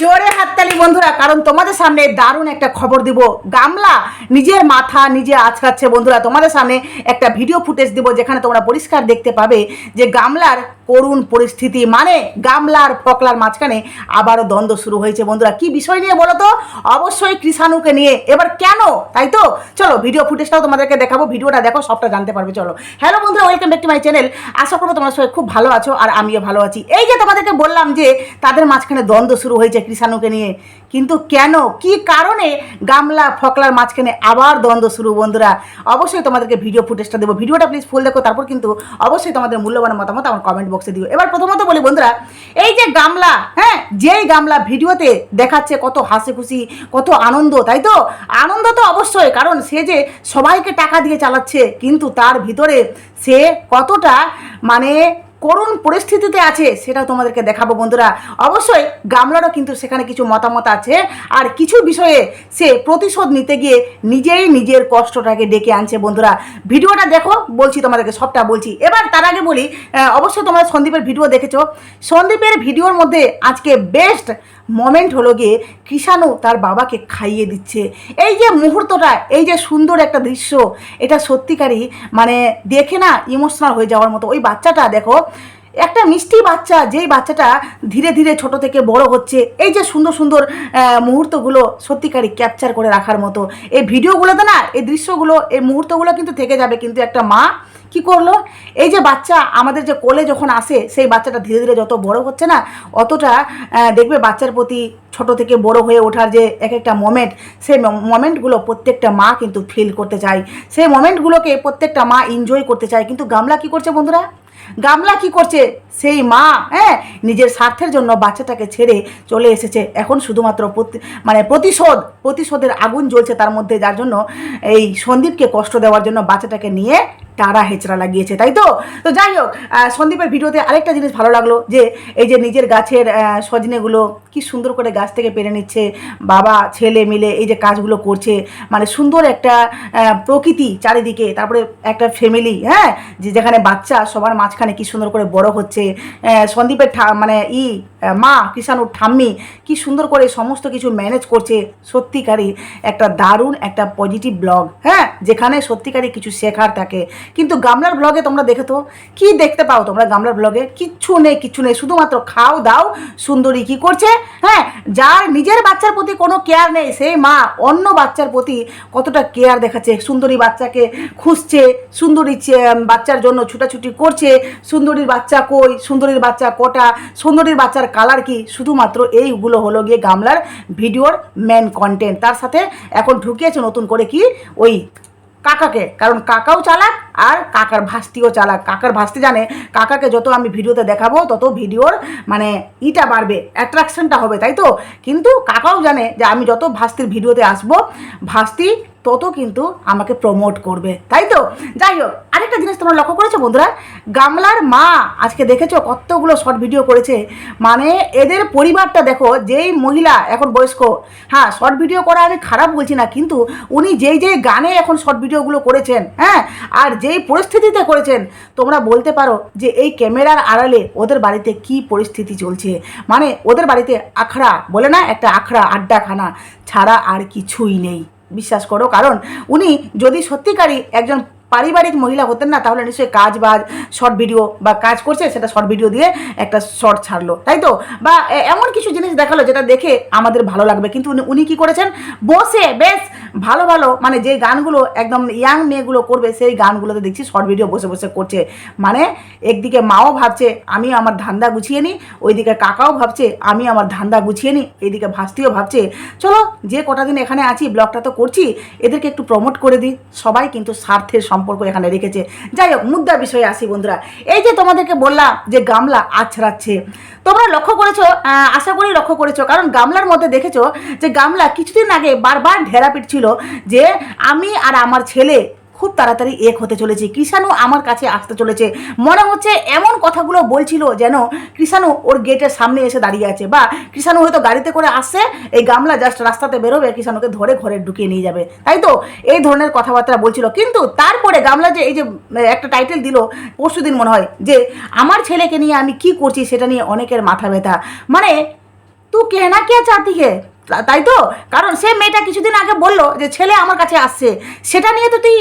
জোরে হাততালি বন্ধুরা, কারণ তোমাদের সামনে দারুণ একটা খবর দিব। গামলা নিজের মাথা নিজে আচকাচ্ছে বন্ধুরা। তোমাদের সামনে একটা ভিডিও ফুটেজ দিব যেখানে তোমরা পরিষ্কার দেখতে পাবে যে গামলার করুণ পরিস্থিতি মানে গামলার ফকলার মাঝখানে আবারও দ্বন্দ্ব শুরু হয়েছে বন্ধুরা। কি বিষয় নিয়ে বলো তো? অবশ্যই কৃষাণুকে নিয়ে। এবার কেন? তাই তো? চলো ভিডিও ফুটেজটাও তোমাদেরকে দেখাবো। ভিডিওটা দেখো, সবটা জানতে পারবে, চলো। হ্যালো বন্ধুরা welcome back to my channel আশা করব তোমার সবাই খুব ভালো আছো আর আমিও ভালো আছি। এই যে তোমাদেরকে বললাম যে তাদের মাঝখানে দ্বন্দ্ব শুরু হয়েছে কৃষাণুকে নিয়ে। কিন্তু কেন? কি কারণে গামলা ফকলার মাঝখানে আবার দ্বন্দ্ব শুরু বন্ধুরা? অবশ্যই তোমাদেরকে ভিডিও ফুটেজটা দেবো। ভিডিওটা প্লিজ ফুল দেখো, তারপর কিন্তু অবশ্যই তোমাদের মূল্যবান মতামত আমার কমেন্ট দিও। এবার প্রথমত বলি, বন্ধুরা, এই যে গামলা হ্যাঁ যেই গামলা ভিডিওতে দেখাচ্ছে কত হাসি খুশি কত আনন্দ, তাই তো? আনন্দ তো অবশ্যই, কারণ সে যে সবাইকে টাকা দিয়ে চালাচ্ছে, কিন্তু তার ভিতরে সে কতটা মানে করুণ পরিস্থিতিতে আছে সেটা তোমাদেরকে দেখাবো বন্ধুরা। অবশ্যই গামলারও কিন্তু সেখানে কিছু মতামত আছে। আর কিছু বিষয়ে সে প্রতিশোধ নিতে গিয়ে নিজেই নিজের কষ্টটাকে ডেকে আনছে বন্ধুরা। ভিডিওটা দেখো, বলছি তোমাদেরকে, সবটা বলছি। এবার তার আগে বলি অবশ্যই তোমরা সন্দীপের ভিডিও দেখেছ। সন্দীপের ভিডিওর মধ্যে আজকে বেস্ট মোমেন্ট হলো গিয়ে কৃষাণু তার বাবাকে খাইয়ে দিচ্ছে। এই যে মুহূর্তটা, এই যে সুন্দর একটা দৃশ্য, এটা সত্যিকারই মানে দেখে না ইমোশনাল হয়ে যাওয়ার মতো। ওই বাচ্চাটা দেখো, একটা মিষ্টি বাচ্চা, যেই বাচ্চাটা ধীরে ধীরে ছোট থেকে বড় হচ্ছে, এই যে সুন্দর সুন্দর মুহূর্তগুলো সত্যিকারই ক্যাপচার করে রাখার মতো। এই ভিডিওগুলোতে না, এই দৃশ্যগুলো, এই মুহূর্তগুলো কিন্তু থেকে যাবে, কিন্তু একটা মা কি করল? এই যে বাচ্চা আমাদের যে কোলে যখন আসে, সেই বাচ্চাটা ধীরে ধীরে যত বড় হচ্ছে না, অতটা দেখবে বাচ্চার প্রতি ছোট থেকে বড় হয়ে ওঠার যে এক একটা মোমেন্ট সেই মোমেন্টগুলো প্রত্যেকটা মা কিন্তু ফিল করতে চায়। সেই মোমেন্টগুলোকে প্রত্যেকটা মা এনজয় করতে চায়। কিন্তু গামলা কি করছে বন্ধুরা? গামলা কি করছে? সেই মা হ্যাঁ? নিজের স্বার্থের জন্য বাচ্চাটাকে ছেড়ে চলে এসেছে। এখন শুধুমাত্র মানে প্রতিশোধ, প্রতিশোধের আগুন জ্বলছে তার মধ্যে, যার জন্য এই সন্দীপকে কষ্ট দেওয়ার জন্য বাচ্চাটাকে নিয়ে টাড়া হেচড়া লাগিয়েছে, তাই তো? তো যাই হোক সন্দীপের ভিডিওতে আরেকটা জিনিস ভালো লাগল যে, এই যে নিজের গাছের সজনেগুলো কি সুন্দর করে গাছ থেকে পেরে নিচ্ছে, বাবা, ছেলে মিলে এই যে কাজগুলো করছে মানে সুন্দর একটা প্রকৃতি চারিদিকে, তারপরে একটা ফ্যামিলি হ্যাঁ? যে যেখানে বাচ্চা সবার মাঝখানে কি সুন্দর করে বড় হচ্ছে সন্দীপের মানে ই মা কিষানুর ঠাম্মি, কি সুন্দর করে সমস্ত কিছু ম্যানেজ করছে সত্যিকারই একটা দারুণ একটা পজিটিভ ব্লগ হ্যাঁ? যেখানে সত্যিকারই কিছু শেখার থাকে। কিন্তু গামলার ব্লগে তোমরা দেখে তো কি দেখতে পাও তোমরা গামলার ব্লগে কিচ্ছু নেই কিচ্ছু নেই, শুধুমাত্র খাও দাও, সুন্দরী কি করছে হ্যাঁ? যার নিজের বাচ্চার প্রতি কোনো কেয়ার নেই, সেই মা অন্য বাচ্চার প্রতি কতটা কেয়ার দেখাচ্ছে, সুন্দরী বাচ্চাকে খুঁজছে, সুন্দরী বাচ্চার জন্য ছুটাছুটি করছে সুন্দরীর বাচ্চা কই? সুন্দরীর বাচ্চা কটা? সুন্দরীর বাচ্চার কালার কি? শুধুমাত্র এইগুলো হলো গিয়ে গামলার ভিডিওর মেন কন্টেন্ট তার সাথে এখন ঢুকিয়েছে নতুন করে কি? ওই কাকাকে। কারণ কাকাও চালাক আর কাকার ভাস্তিও চালাক। কাকার ভাস্তি জানে, কাকাকে যত আমি ভিডিওতে দেখাবো, তত ভিডিওর মানে ইটা বাড়বে অ্যাট্রাকশনটা হবে, তাই তো? কিন্তু কাকাও জানে যে আমি যত ভাস্তির ভিডিওতে আসব, ভাস্তি তত কিন্তু আমাকে প্রমোট করবে তাই তো যাই হোক আরেকটা জিনিস তোমরা লক্ষ্য করেছ বন্ধুরা? গামলার মা, আজকে দেখেছ কতগুলো শর্ট ভিডিও করেছে? মানে এদের পরিবারটা দেখো, যেই মহিলা এখন বয়স্ক হ্যাঁ শর্ট ভিডিও করা আমি খারাপ বলছি না, কিন্তু উনি যেই যেই গানে এখন শর্ট ভিডিওগুলো করেছেন হ্যাঁ আর যেই পরিস্থিতিতে করেছেন, তোমরা বলতে পারো যে এই ক্যামেরার আড়ালে ওদের বাড়িতে কি পরিস্থিতি চলছে? মানে ওদের বাড়িতে আখড়া, বলে না, একটা আখড়া, আড্ডাখানা, ছাড়া আর কিছুই নেই। বিশ্বাস করো। কারণ উনি যদি সত্যিকারই একজন পারিবারিক মহিলা হতেন না, তাহলে নিশ্চয়ই কাজ বাজ শর্ট ভিডিও বা কাজ করছে, সেটা শর্ট ভিডিও দিয়ে একটা শর্ট ছাড়লো, তাই তো? বা এমন কিছু জিনিস দেখাল যেটা দেখে আমাদের ভালো লাগবে। কিন্তু উনি- কি করেছেন? বসে, বেশ, ভালো ভালো মানে যে গানগুলো একদম ইয়াং মেয়েগুলো করবে, সেই গানগুলোতে দেখছি শর্ট ভিডিও বসে বসে করছে। মানে একদিকে মাও ভাবছে, আমি আমার ধান্দা গুছিয়ে নিই ওইদিকে কাকাও ভাবছে, আমি আমার ধান্দা গুছিয়ে নিই এইদিকে ভাস্তিও ভাবছে, চলো, যে কটা দিন এখানে আছি ব্লগটা তো করছি, এদেরকে একটু প্রমোট করে দিই। সবাই কিন্তু স্বার্থের সম্পর্ক এখানে রেখেছে। যাই হোক, মুদ্রা বিষয়ে আসি বন্ধুরা। এই যে তোমাদেরকে বললাম যে গামলা আছড়াচ্ছে। তোমরা লক্ষ্য করেছ আশা করি লক্ষ্য করেছ, কারণ গামলার মধ্যে দেখেছ যে গামলা কিছুদিন আগে বারবার ঢেরা পিটছিল যে আমি আর আমার ছেলে খুব তাড়াতাড়ি এক হতে চলেছে। কৃষাণু আমার কাছে আসতে চলেছে। মনে হচ্ছে এমন কথাগুলো বলছিল যেন কৃষাণু ওর গেটের সামনে এসে দাঁড়িয়ে আছে বা কৃষাণু হয়তো গাড়িতে করে আসছে, এই গামলা জাস্ট রাস্তাতে বেরোবে, কৃষাণুকে ধরে ঘরে ঢুকিয়ে নিয়ে যাবে। তাই তো? এই ধরনের কথাবার্তা বলছিল। কিন্তু তারপরে গামলা যে এই যে একটা টাইটেল দিল, পরশু দিন মনে হয়, যে আমার ছেলেকে নিয়ে আমি কি করছি সেটা নিয়ে অনেকের মাথা ব্যথা। মানে তু কেনা কে চাতি হে তাই তো? কারণ সে মেয়েটা কিছুদিন আগে বলল যে ছেলে আমার কাছে আসছে। সেটা নিয়ে তো তুই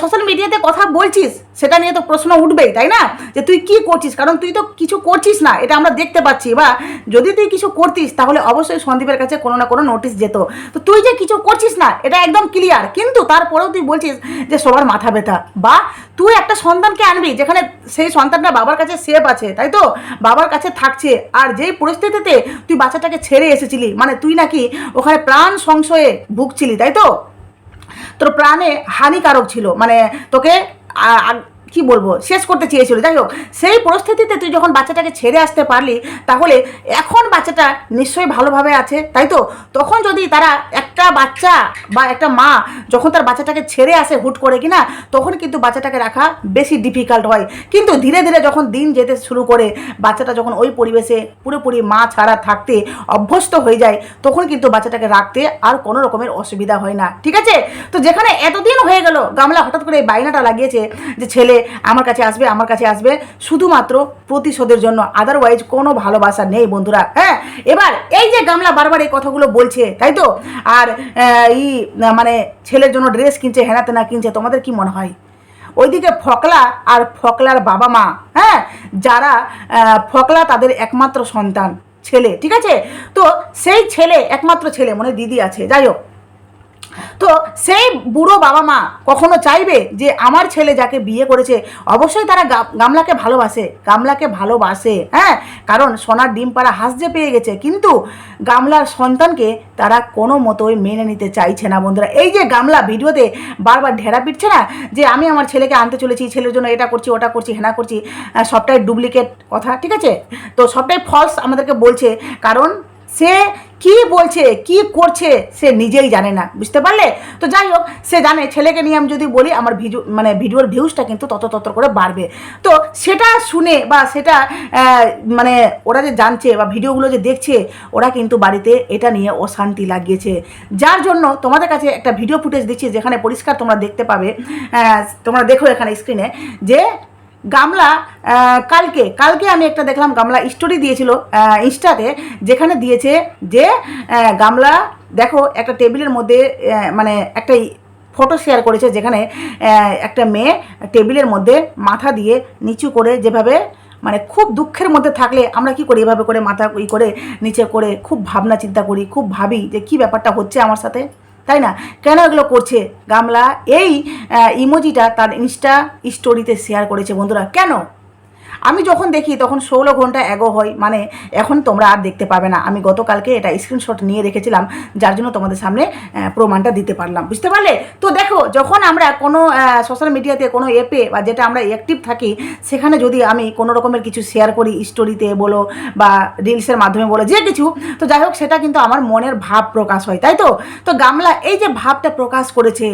সোশ্যাল মিডিয়াতে কথা বলছিস। সেটা নিয়ে তো প্রশ্ন উঠবেই, তাই না? যে তুই কি করছিস? কারণ তুই তো কিছু করছিস না, এটা আমরা দেখতে পাচ্ছি। বা যদি তুই কিছু করতিস, তাহলে অবশ্যই সন্দীপের কাছে কোনো না কোনো নোটিশ যেত। তো তুই যে কিছু করছিস না, এটা একদম ক্লিয়ার কিন্তু তারপরেও তুই বলছিস যে সবার মাথা ব্যথা। বা তুই একটা সন্তানকে আনবি, যেখানে সেই সন্তানটা বাবার কাছে সেফ আছে, তাই তো? বাবার কাছে থাকছে। আর যেই পরিস্থিতিতে তুই বাচ্চাটাকে ছেড়ে এসেছিলি মানে তুই নাকি ওখানে প্রাণ সংশয়ে ভুগছিলি, তাই তো? তোর প্রাণে হানিকারক ছিল। মানে তোকে আ- আ- কি বলব, শেষ করতে চেয়েছিল। যাই হোক, সেই পরিস্থিতিতে তুই যখন বাচ্চাটাকে ছেড়ে আসতে পারলি, তাহলে এখন বাচ্চাটা নিশ্চয়ই ভালোভাবে আছে, তাই তো? তখন যদি তারা একটা বাচ্চা বা একটা মা যখন তার বাচ্চাটাকে ছেড়ে আসে হুট করে কিনা, তখন কিন্তু বাচ্চাটাকে রাখা বেশি ডিফিকাল্ট হয়। কিন্তু ধীরে ধীরে যখন দিন যেতে শুরু করে, বাচ্চাটা যখন ওই পরিবেশে পুরোপুরি মা ছাড়া থাকতে অভ্যস্ত হয়ে যায়, তখন কিন্তু বাচ্চাটাকে রাখতে আর কোনো রকমের অসুবিধা হয় না। ঠিক আছে? তো যেখানে এতদিন হয়ে গেল, গামলা হঠাৎ করে এই বাইনাটা লাগিয়েছে যে ছেলে আমার কাছে আসবে, আমার কাছে আসবে। শুধুমাত্র প্রতিশোধের জন্য আদারওয়াইজ কোনো ভালোবাসা নেই বন্ধুরা হ্যাঁ? এবার এই যে গামলা বারবার এই কথাগুলো বলছে, তাই তো? আর ই মানে ছেলের জন্য ড্রেস কিনছে, হেনাতে না কিনছে, তোমাদের কি মনে হয়? ওইদিকে ফকলা আর ফকলার বাবা মা হ্যাঁ? যারা ফকলা তাদের একমাত্র সন্তান, ছেলে, ঠিক আছে? তো সেই ছেলে, একমাত্র ছেলে, মনে দিদি আছে, যাই হোক। তো সেই বুড়ো বাবা মা কখনো চাইবে যে আমার ছেলে যাকে বিয়ে করেছে, অবশ্যই তারা গামলাকে ভালোবাসে গামলাকে ভালোবাসে হ্যাঁ? কারণ সোনার ডিম পাড়া হাঁস যে পেয়ে গেছে, কিন্তু গামলার সন্তানকে তারা কোনো মতোই মেনে নিতে চাইছে না বন্ধুরা। এই যে গামলা ভিডিওতে বারবার ঢেরা পিটছে না যে আমি আমার ছেলেকে আনতে চলেছি, ছেলের জন্য এটা করছি, ওটা করছি, হেনা করছি সবটাই ডুপ্লিকেট কথা, ঠিক আছে? তো সবটাই ফলস আমাদেরকে বলছে, কারণ সে কি বলছে, কি করছে, সে নিজেই জানে না, বুঝতে পারলে? তো যাই হোক, সে জানে, ছেলেকে নিয়ে আমি যদি বলি, আমার ভিডিও মানে ভিডিওর ভিউজটা কিন্তু তত তত করে বাড়বে। তো সেটা শুনে বা সেটা মানে ওরা যে জানছে বা ভিডিওগুলো যে দেখছে, ওরা কিন্তু বাড়িতে এটা নিয়ে অশান্তি লাগিয়েছে। যার জন্য তোমাদের কাছে একটা ভিডিও ফুটেজ দিচ্ছি, যেখানে পরিষ্কার তোমরা দেখতে পাবে তোমরা দেখো এখানে স্ক্রিনে যে গামলা কালকে কালকে আমি একটা দেখলাম, গামলা স্টোরি দিয়েছিল ইনস্টাতে, যেখানে দিয়েছে যে গামলা, দেখো, একটা টেবিলের মধ্যে মানে একটা ফটো শেয়ার করেছে, যেখানে একটা মেয়ে টেবিলের মধ্যে মাথা দিয়ে নিচু করে যেভাবে মানে খুব দুঃখের মধ্যে থাকলে আমরা কি করি, এভাবে করে মাথা ই করে, নিচে করে খুব ভাবনা চিন্তা করি, খুব ভাবি যে কি ব্যাপারটা হচ্ছে আমার সাথে। তাই না? কেন এগুলো করছে? গামলা, এই ইমোজিটা তার ইনস্টা স্টোরিতে শেয়ার করেছে বন্ধুরা। কেন? আমি যখন দেখি তখন ষোলো ঘণ্টা এগো হয় মানে এখন তোমরা আর দেখতে পাবে না। আমি গতকালকে এটা স্ক্রিনশট নিয়ে রেখেছিলাম, যার জন্য তোমাদের সামনে প্রমাণটা দিতে পারলাম। বুঝতে পারলে? তো দেখো, যখন আমরা কোনো সোশ্যাল মিডিয়াতে কোনো অ্যাপে বা যেটা আমরা অ্যাক্টিভ থাকি, সেখানে যদি আমি কোনো রকমের কিছু শেয়ার করি স্টোরিতে বলো বা রিলসের মাধ্যমে বলো, যে কিছু, তো যাই হোক, সেটা কিন্তু আমার মনের ভাব প্রকাশ হয়, তাই তো? তো গামলা, এই যে ভাবটা প্রকাশ করেছে,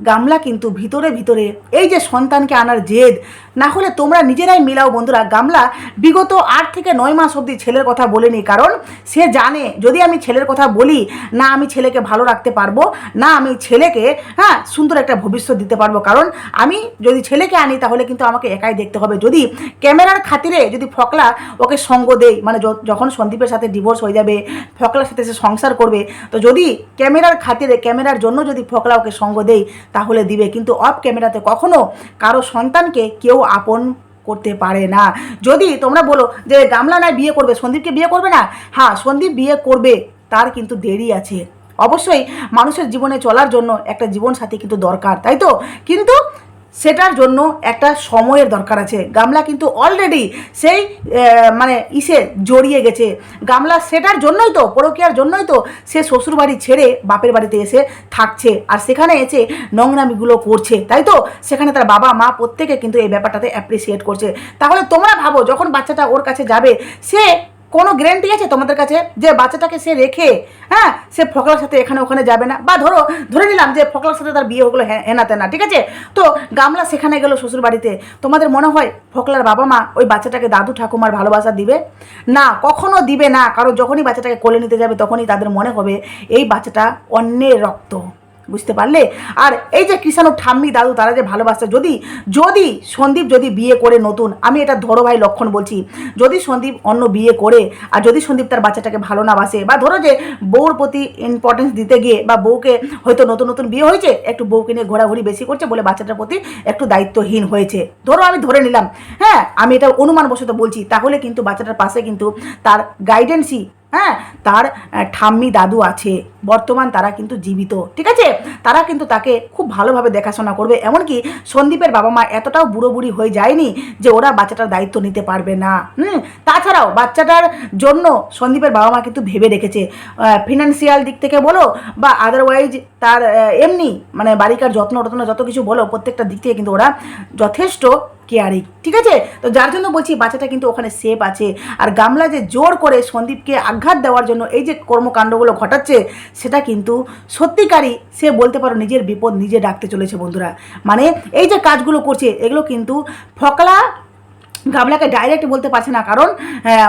গামলা কিন্তু ভিতরে ভিতরে, এই যে সন্তানকে আনার জেদ না হলে তোমরা নিজেরাই মিলাও বন্ধুরা। গামলা বিগত আট থেকে নয় মাস অবধি ছেলের কথা বলেনি, কারণ সে জানে যদি আমি ছেলের কথা বলি, না আমি ছেলেকে ভালো রাখতে পারব, না আমি ছেলেকে হ্যাঁ সুন্দর একটা ভবিষ্যৎ দিতে পারব। কারণ আমি যদি ছেলেকে আনি, তাহলে কিন্তু আমাকে একাই দেখতে হবে। যদি ক্যামেরার খাতিরে যদি ফকলা ওকে সঙ্গ দেই মানে যখন সন্দীপের সাথে ডিভোর্স হয়ে যাবে, ফকলার সাথে সে সংসার করবে, তো যদি ক্যামেরার খাতিরে, ক্যামেরার জন্য যদি ফকলা ওকে সঙ্গ দেই তাহলে দিবে। কিন্তু অফ ক্যামেরাতে কখনো কারও সন্তানকে কেউ আপন করতে পারে না। যদি তোমরা বলো যে গামলা নয় বিয়ে করবে, সন্দীপকে বিয়ে করবে না? হ্যাঁ সন্দীপ বিয়ে করবে, তার কিন্তু দেরি আছে। অবশ্যই মানুষের জীবনে চলার জন্য একটা জীবনসাথী কিন্তু দরকার, তাই তো? কিন্তু সেটার জন্য একটা সময়ের দরকার আছে। গামলা কিন্তু অলরেডি সেই মানে ইসে জড়িয়ে গেছে। গামলা সেটার জন্যই তো, পরকীয়ার জন্যই তো সে শ্বশুর বাড়ি ছেড়ে বাপের বাড়িতে এসে থাকছে। আর সেখানে এসে নোংরামিগুলো করছে, তাই তো? সেখানে তার বাবা, মা প্রত্যেকে কিন্তু এই ব্যাপারটাতে অ্যাপ্রিসিয়েট করছে। তাহলে তোমরা ভাবো, যখন বাচ্চাটা ওর কাছে যাবে, সে কোনো গ্যারেন্টি আছে তোমাদের কাছে যে বাচ্চাটাকে সে রেখে হ্যাঁ সে ফকলার সাথে এখানে ওখানে যাবে না? বা ধরো, ধরে নিলাম যে ফকলার সাথে তার বিয়ে হলো হেনাতে না, ঠিক আছে? তো গামলা সেখানে গেল শ্বশুর বাড়িতে তোমাদের মনে হয় ফকলার বাবা মা ওই বাচ্চাটাকে দাদু ঠাকুমার ভালোবাসা দিবে? না, কখনো দিবে না। কারণ যখনই বাচ্চাটাকে কোলে নিতে যাবে, তখনই তাদের মনে হবে এই বাচ্চাটা অন্যের রক্ত। বুঝতে পারলে? আর এই যে কৃষাণু ঠাম্মি দাদু, তারা যে ভালোবাসছে যদি যদি সন্দীপ যদি বিয়ে করে নতুন, আমি এটা ধরো ভাই লক্ষণ বলছি, যদি সন্দীপ অন্য বিয়ে করে, আর যদি সন্দীপ তার বাচ্চাটাকে ভালো না বাসে, বা ধরো যে বউর প্রতি ইম্পর্টেন্স দিতে গিয়ে, বা বউকে হয়তো নতুন নতুন বিয়ে হয়েছে, একটু বউকে নিয়ে ঘোরাঘুরি বেশি করছে বলে বাচ্চাটার প্রতি একটু দায়িত্বহীন হয়েছে। ধরো আমি ধরে নিলাম হ্যাঁ আমি এটা অনুমান বশত বলছি, তাহলে কিন্তু বাচ্চাটার পাশে কিন্তু তার গাইডেন্সই হ্যাঁ তার ঠাম্মি দাদু আছে। বর্তমান তারা কিন্তু জীবিত, ঠিক আছে? তারা কিন্তু তাকে খুব ভালোভাবে দেখাশোনা করবে। এমনকি সন্দীপের বাবা মা এতটাও বুড়ো বুড়ি হয়ে যায়নি যে ওরা বাচ্চাটার দায়িত্ব নিতে পারবে না। হুম? তাছাড়াও বাচ্চাটার জন্য সন্দীপের বাবা মা কিন্তু ভেবে রেখেছে। ফিনান্সিয়াল দিক থেকে বলো বা আদারওয়াইজ তার এমনি মানে বাড়িকার যত্ন টত্ন যত কিছু বলো, প্রত্যেকটা দিক থেকে কিন্তু ওরা যথেষ্ট কেয়ারিং ঠিক আছে? তো যার জন্য বলছি বাচ্চাটা কিন্তু ওখানে সেফ আছে। আর গামলা যে জোর করে সন্দীপকে আঘাত দেওয়ার জন্য এই যে কর্মকাণ্ডগুলো ঘটাচ্ছে, সেটা কিন্তু সত্যিকারই সে বলতে পারো নিজের বিপদ নিজে ডাকতে চলেছে বন্ধুরা। মানে এই যে কাজগুলো করছে, এগুলো কিন্তু ফকলা গামলাকে ডাইরেক্ট বলতে পারছে না, কারণ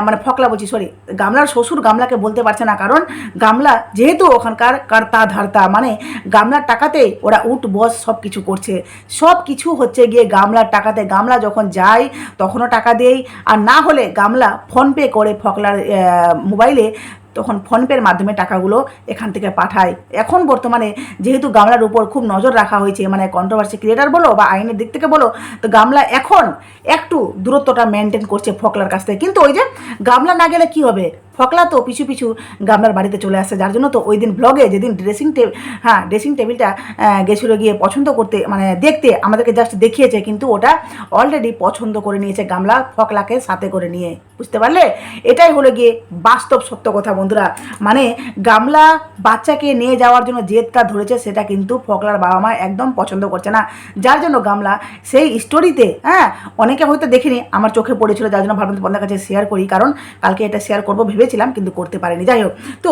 মানে ফকলা বলছি সরি গামলার শ্বশুর গামলাকে বলতে পারছে না, কারণ গামলা যেহেতু ওখানকার কর্তা ধারতা মানে গামলার টাকাতেই ওরা উঠ, বস সব কিছু করছে। সব কিছু হচ্ছে গিয়ে গামলার টাকাতে। গামলা যখন যায়, তখনও টাকা দেয় আর না হলে গামলা ফোনপে করে ফকলার মোবাইলে তখন ফোনপের মাধ্যমে টাকাগুলো এখান থেকে পাঠায়। এখন বর্তমানে যেহেতু গামলার উপর খুব নজর রাখা হয়েছে মানে কন্ট্রোভার্সি ক্রিয়েটার বলো বা আইনের দিক থেকে বলো, তো গামলা এখন একটু দূরত্বটা মেনটেন করছে ফকলার কাছ থেকে। কিন্তু ওই যে গামলা না গেলে কি হবে? ফকলা তো পিছু পিছু গামলার বাড়িতে চলে আসছে যার জন্য তো ওই দিন ব্লগে যেদিন ড্রেসিং টেবিল হ্যাঁ ড্রেসিং টেবিলটা গেছিল গিয়ে পছন্দ করতে মানে দেখতে, আমাদেরকে জাস্ট দেখিয়েছে, কিন্তু ওটা অলরেডি পছন্দ করে নিয়েছে গামলা ফকলাকে সাথে করে নিয়ে, বুঝতে পারলে? এটাই হলো গিয়ে বাস্তব সত্য কথা বন্ধুরা। মানে গামলা বাচ্চাকে নিয়ে যাওয়ার জন্য জেদটা ধরেছে, সেটা কিন্তু ফকলার বাবা মা একদম পছন্দ করছে না। যার জন্য গামলা সেই স্টোরিতে হ্যাঁ অনেকে হয়তো দেখিনি, আমার চোখে পড়েছিল, যার জন্য ভাবলাম তোমাদের কাছে শেয়ার করি, কারণ কালকে এটা শেয়ার করব ভেবেছিলাম কিন্তু করতে পারিনি। যাই হোক, তো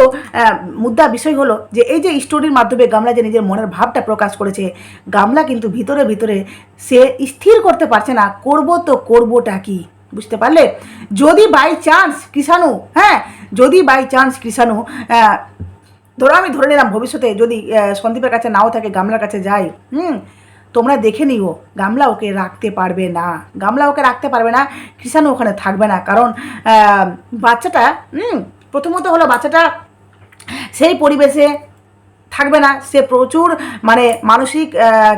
মুদ্রা বিষয় হলো যে এই যে স্টোরির মাধ্যমে গামলা যে নিজের মনের ভাবটা প্রকাশ করেছে, গামলা কিন্তু ভিতরে ভিতরে সে স্থির করতে পারছে না, করব তো করবোটা কি? বুঝতে পারলে? যদি বাই চান্স কৃষাণু হ্যাঁ যদি বাই চান্স কৃষাণু ধরো আমি ধরে নিলাম ভবিষ্যতে যদি সন্দীপের কাছে নাও থাকে, গামলার কাছে যাই, হুম তোমরা দেখে নিও, গামলা ওকে রাখতে পারবে না। গামলা ওকে রাখতে পারবে না কৃষাণু ওখানে থাকবে না। কারণ বাচ্চাটা প্রথমত হলো বাচ্চাটা সেই পরিবেশে থাকবে না। সে প্রচুর মানে মানসিক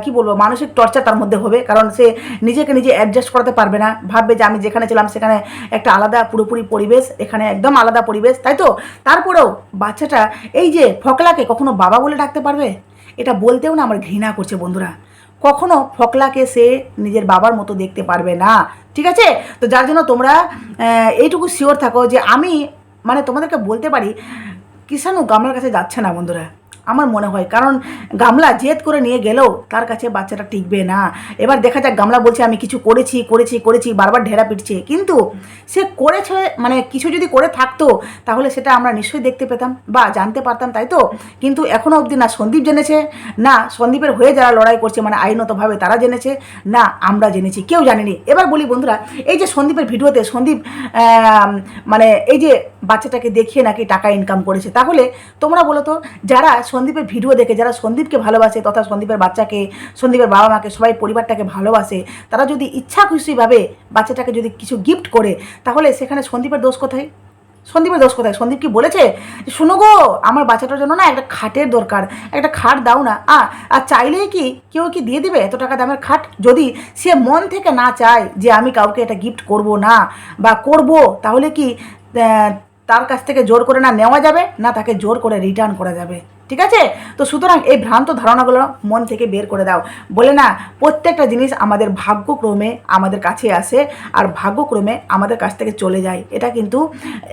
কি বলব, মানসিক টর্চার তার মধ্যে হবে। কারণ সে নিজেকে নিজে অ্যাডজাস্ট করাতে পারবে না। ভাববে যে আমি যেখানে ছিলাম সেখানে একটা আলাদা পুরোপুরি পরিবেশ, এখানে একদম আলাদা পরিবেশ, তাই তো? তারপরেও বাচ্চাটা এই যে ফকলাকে কখনো বাবা বলে ডাকতে পারবে? এটা বলতেও না আমার ঘৃণা করছে বন্ধুরা। কখনো ফকলাকে সে নিজের বাবার মতো দেখতে পারবে না। ঠিক আছে? তো যার জন্য তোমরা এইটুকু শিওর থাকো যে আমি মানে তোমাদেরকে বলতে পারি, কিষাণু গামলার কাছে যাচ্ছে না বন্ধুরা। আমার মনে হয়। কারণ গামলা জেদ করে নিয়ে গেলেও তার কাছে বাচ্চাটা টিকবে না। এবার দেখা যাক, গামলা বলছে, আমি কিছু করেছি করেছি করেছি, বারবার ঢেরা পিটছে। কিন্তু সে করেছে মানে কিছু যদি করে থাকতো, তাহলে সেটা আমরা নিশ্চয়ই দেখতে পেতাম বা জানতে পারতাম, তাই তো? কিন্তু এখনও অবধি না সন্দীপ জেনেছে, না সন্দীপের হয়ে যারা লড়াই করছে মানে আইনতভাবে তারা জেনেছে, না আমরা জেনেছি, কেউ জানেনি। এবার বলি বন্ধুরা, এই যে সন্দীপের ভিডিওতে সন্দীপ মানে এই যে বাচ্চাটাকে দেখিয়ে নাকি টাকা ইনকাম করেছে, তাহলে তোমরা বলো তো, যারা সন্দীপের ভিডিও দেখে যারা সন্দীপকে ভালোবাসে তথা সন্দীপের বাচ্চাকে, সন্দীপের বাবা মাকে সবাই পরিবারটাকে ভালোবাসে, তারা যদি ইচ্ছা খুশিভাবে বাচ্চাটাকে যদি কিছু গিফট করে, তাহলে সেখানে সন্দীপের দোষ কোথায়? সন্দীপের দোষ কোথায়? সন্দীপ কি বলেছে শোনো গো, আমার বাচ্চাটার জন্য না একটা খাটের দরকার, একটা খাট দাও না। আ, আর চাইলেই কি কেউ কি দিয়ে দিবে এত টাকা দামের খাট? যদি সে মন থেকে না চায় যে, আমি কাউকে এটা গিফট করব না বা করব, তাহলে কি তার কাছ থেকে জোর করে না নেওয়া যাবে? না তাকে জোর করে রিটার্ন করা যাবে? ঠিক আছে? তো সুতরাং এই ভ্রান্ত ধারণাগুলো মন থেকে বের করে দাও। বলে না, প্রত্যেকটা জিনিস আমাদের ভাগ্যক্রমে আমাদের কাছে আসে আর ভাগ্যক্রমে আমাদের কাছ থেকে চলে যায়। এটা কিন্তু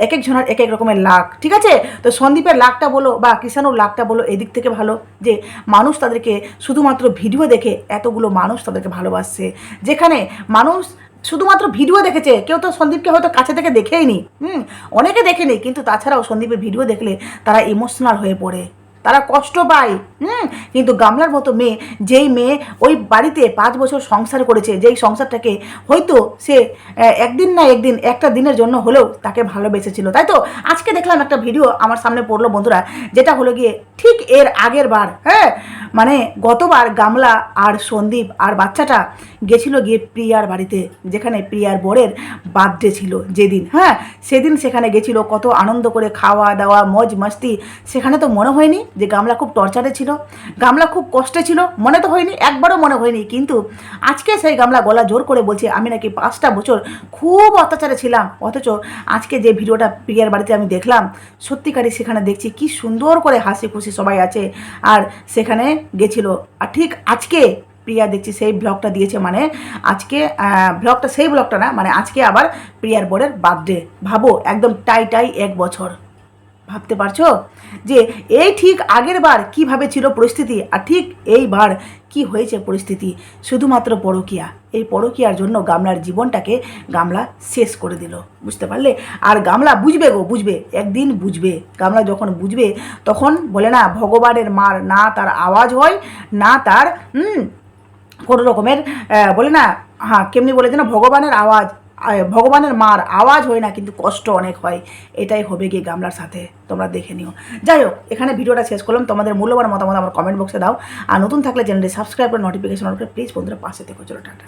এক এক জনের এক এক রকমের লাখ ঠিক আছে? তো সন্দীপের লাখটা বলো বা কিষানুর লাখটা বলো এদিক থেকে ভালো যে মানুষ তাদেরকে শুধুমাত্র ভিডিও দেখে এতগুলো মানুষ তাদেরকে ভালোবাসছে। যেখানে মানুষ শুধুমাত্র ভিডিও দেখেছে, কেউ তো সন্দীপকে হয়তো কাছে থেকে দেখেই নি হুম, অনেকে দেখেনি, কিন্তু তাছাড়াও সন্দীপের ভিডিও দেখলে তারা ইমোশনাল হয়ে পড়ে। তারা কষ্ট পায়। হুম, কিন্তু গামলার মতো মেয়ে, যেই মেয়ে ওই বাড়িতে পাঁচ বছর সংসার করেছে, যেই সংসারটাকে হয়তো সে একদিন না একদিন, একটা দিনের জন্য হলেও তাকে ভালোবেসেছিল, তাই তো? আজকে দেখলাম একটা ভিডিও আমার সামনে পড়ল বন্ধুরা, যেটা হলো গিয়ে ঠিক এর আগের বার হ্যাঁ? মানে গতবার গামলা আর সন্দীপ আর বাচ্চাটা গেছিল গিয়ে প্রিয়ার বাড়িতে, যেখানে প্রিয়ার বোরের বার্থডে ছিল যেদিন হ্যাঁ? সেদিন সেখানে গেছিল, কত আনন্দ করে খাওয়া দাওয়া মজ মাস্তি সেখানে তো মনে হয়নি যে গামলা খুব টর্চারে ছিল, গামলা খুব কষ্টে ছিল, মনে তো হয়নি, একবারও মনে হয়নি, কিন্তু আজকে সেই গামলা গলা জোর করে বলছে, আমি নাকি পাঁচটা বছর খুব অত্যাচারে ছিলাম, অথচ আজকে যে ভিডিওটা প্রিয়ার বাড়িতে আমি দেখলাম সত্যিকারই সেখানে দেখছি কি সুন্দর করে হাসি খুশি সবাই আছে, আর সেখানে গেছিল। আর ঠিক আজকে প্রিয়া দেখছি সেই ব্লগটা দিয়েছে মানে আজকে ব্লগটা, সেই ব্লগটা না মানে আজকে আবার প্রিয়ার বোর্ডের বার্থডে ভাবো, একদম টাই টাই এক বছর। ভাবতে পারছ? যে এই ঠিক আগের বার কীভাবে ছিল পরিস্থিতি আর ঠিক এইবার কি হয়েছে পরিস্থিতি? শুধুমাত্র পরকিয়া। এই পরকিয়ার জন্য গামলার জীবনটাকে গামলা শেষ করে দিল। বুঝতে পারলে? আর গামলা বুঝবে গো, বুঝবে। একদিন বুঝবে। গামলা যখন বুঝবে, তখন বলে না, ভগবানের মার, না তার আওয়াজ হয়, না তার কোনো রকমের বলে না হ্যাঁ কেমনি বলে যেন ভগবানের আওয়াজ। ভগবানের মার আওয়াজ হয় না, কিন্তু কষ্ট অনেক হয়। এটাই হবে গিয়ে গামলার সাথে। তোমরা দেখে নিও। যাই হোক, এখানে ভিডিওটা শেষ করলাম। তোমাদের মূল্যবান মতামত আমার কমেন্ট বক্সে দাও। আর নতুন থাকলে চ্যানেলটি সাবস্ক্রাইব করে নোটিফিকেশন অন করে প্লিজ বন্ধুরা পাশে থেকে। চলো, টাটা।